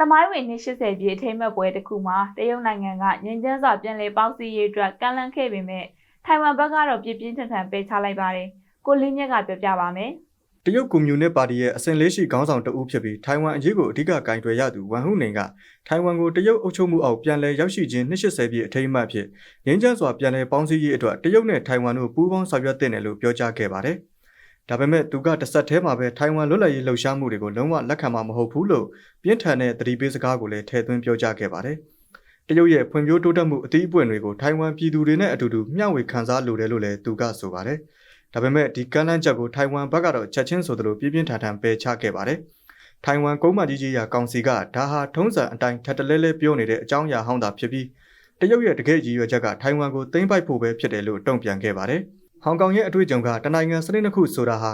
တမိုင်းဝင်နှစ်80ပြည့်အထိမ်းအမှတ်ပွဲတစ်ခုမှာတရုတ်နိုင်ငံကငင်းကျန်းစွာပြန်လည်ပေါင်းစည်းရေးအတွက်ကမ်းလှမ်းခဲ့ပေမဲ့ထိုင်ဝမ်ဘက်ကတော့ပြင်းပြင်းထန်ထန်ပယ်ချလိုက်ပါတယ်။ကိုလင်းမြက်ကပြောပြပါမယ်။တရုတ်ကွန်မြူနစ်ပါတီရဲ့အစဉ်လေးရှိခေါင်းဆောင်တဦးဖြစ်ပြီးထိုင်ဝမ်အရေးကိုအဓိကကင်တွယ်ရသူဝမ်ဟုနေကထိုင်ဝမ်ကိုတရုတ်အုပ်ချုပ်မှုအောက်ပြန်လည်ရောက်ရှိခြင်း280ပြည့်အထိမ်းအမှတ်အဖြစ်ငင်းချမ်းစွာပြန်လည်ပေါင်းစည်းရေးအတွက်တရုတ်နဲ့ထိုင်ဝမ်တို့ပူးပေါင်းဆောင်ရွက်သင့်တယ်လို့ပြောကြားခဲ့ပါတယ်။ ဒါပေမဲ့သူကတစ်ဆက်တည်းမှာပဲထိုင်ဝမ်လွတ်လပ်ရေးလှုပ်ရှားမှုတွေကိုလုံးဝလက်ခံမှာမဟုတ်ဘူးလို့ပြင်းထန်တဲ့သတိပေးစကားကိုလည်းထည့်သွင်းပြောကြားခဲ့ပါတယ်။တရုတ်ရဲ့ဖွံ့ဖြိုးတိုးတက်မှုအသီးအပွင့်တွေကိုထိုင်ဝမ်ပြည်သူတွေနဲ့အတူတူမျှဝေခံစားလိုတယ်လို့လည်းသူကဆိုပါတယ်။ဒါပေမဲ့ဒီကမ်းလှမ်းချက်ကိုထိုင်ဝမ်ဘက်ကတော့ချက်ချင်းဆိုသလိုပြင်းပြင်းထန်ထန်ပယ်ချခဲ့ပါတယ်။ထိုင်ဝမ်ကုန်းမကြီးကြီးရာကောင်စီကဒါဟာထုံးစံအတိုင်းထပ်တလဲလဲပြောနေတဲ့အကြောင်းအရာဟောင်းတာဖြစ်ပြီးတရုတ်ရဲ့တကယ့်ရည်ရွယ်ချက်ကထိုင်ဝမ်ကိုသိမ်းပိုက်ဖို့ပဲဖြစ်တယ်လို့တုံ့ပြန်ခဲ့ပါတယ်။ ဟောင်ကောင်ရဲ့အတွေ့အကြုံကတနိုင်ငံစနစ်တစ်ခုဆိုတာဟာ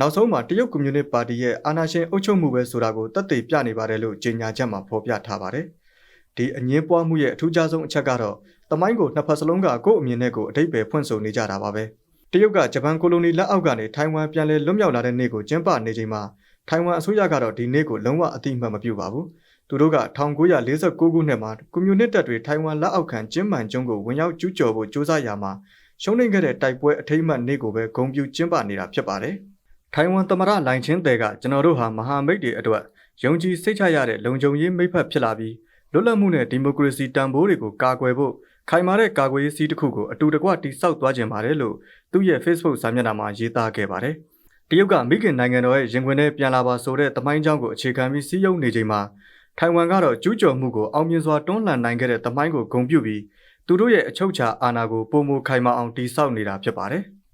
နောက်ဆုံးမှာတရုတ်ကွန်မြူနစ်ပါတီရဲ့အာဏာရှင်အုပ်ချုပ်မှုပဲဆိုတာကိုတတ်သိပြနေပါတယ်လို့ကြေညာချက်မှာဖော်ပြထားပါတယ်။ဒီအငင်းပွားမှုရဲ့အထူးခြားဆုံးအချက်ကတော့တမိုင်းကိုနှစ်ဖက်စလုံးကကိုယ့်အမြင်နဲ့ကိုယ်အတိတ်ပဲဖွင့်ဆိုနေကြတာပါပဲ။တရုတ်ကဂျပန်ကိုလိုနီလက်အောက်ကနေထိုင်ဝမ်ပြန်လည်လွတ်မြောက်လာတဲ့နေ့ကိုကျင်းပနေချိန်မှာထိုင်ဝမ်အစိုးရကတော့ဒီနေ့ကိုလုံးဝအတိအမှတ်မပြုပါဘူး။သူတို့က1949ခုနှစ်မှာကွန်မြူနစ်တပ်တွေထိုင်ဝမ်လက်အောက်ခံကျင်းမှန်ကျွန်းကိုဝင်ရောက်ကျူးကျော်ဖို့ကြိုးစားရာမှာ ရှုံးနိမ့်ခဲ့တဲ့တိုက်ပွဲအထိမ်းအမှတ်နေ့ကိုပဲဂုဏ်ပြုကျင်းပနေတာဖြစ်ပါတယ်။ထိုင်ဝမ်သမ္မတလိုင်ချင်းတဲကကျွန်တော်တို့ဟာမဟာမိတ်တွေအတွက်ယုံကြည်စိတ်ချရတဲ့လုံခြုံရေးမိတ်ဖက်ဖြစ်လာပြီးလွတ်လပ်မှုနဲ့ဒီမိုကရေစီတန်ဖိုးတွေကိုကာကွယ်ဖို့ခိုင်မာတဲ့ကာကွယ်ရေးစည်းတစ်ခုကိုအတူတကွတိစောက်သွားခြင်းပါတယ်လို့သူ့ရဲ့ Facebook စာမျက်နှာမှာရေးသားခဲ့ပါတယ်။တရုတ်ကမိခင်နိုင်ငံတော်ရဲ့ရင်ခွင်ထဲပြန်လာပါဆိုတဲ့တမိုင်းကြောင်းကိုအခြေခံပြီးစီးရုံးနေချိန်မှာထိုင်ဝမ်ကတော့ကျူးကျော်မှုကိုအောင်မြင်စွာတွန်းလှန်နိုင်ခဲ့တဲ့တမိုင်းကိုဂုဏ်ပြုပြီး သူတို့ရဲ့အချုပ်အခြာအာဏာကိုပုံမခိုင်မာအောင်တိစောက်နေတာဖြစ်ပါတယ်။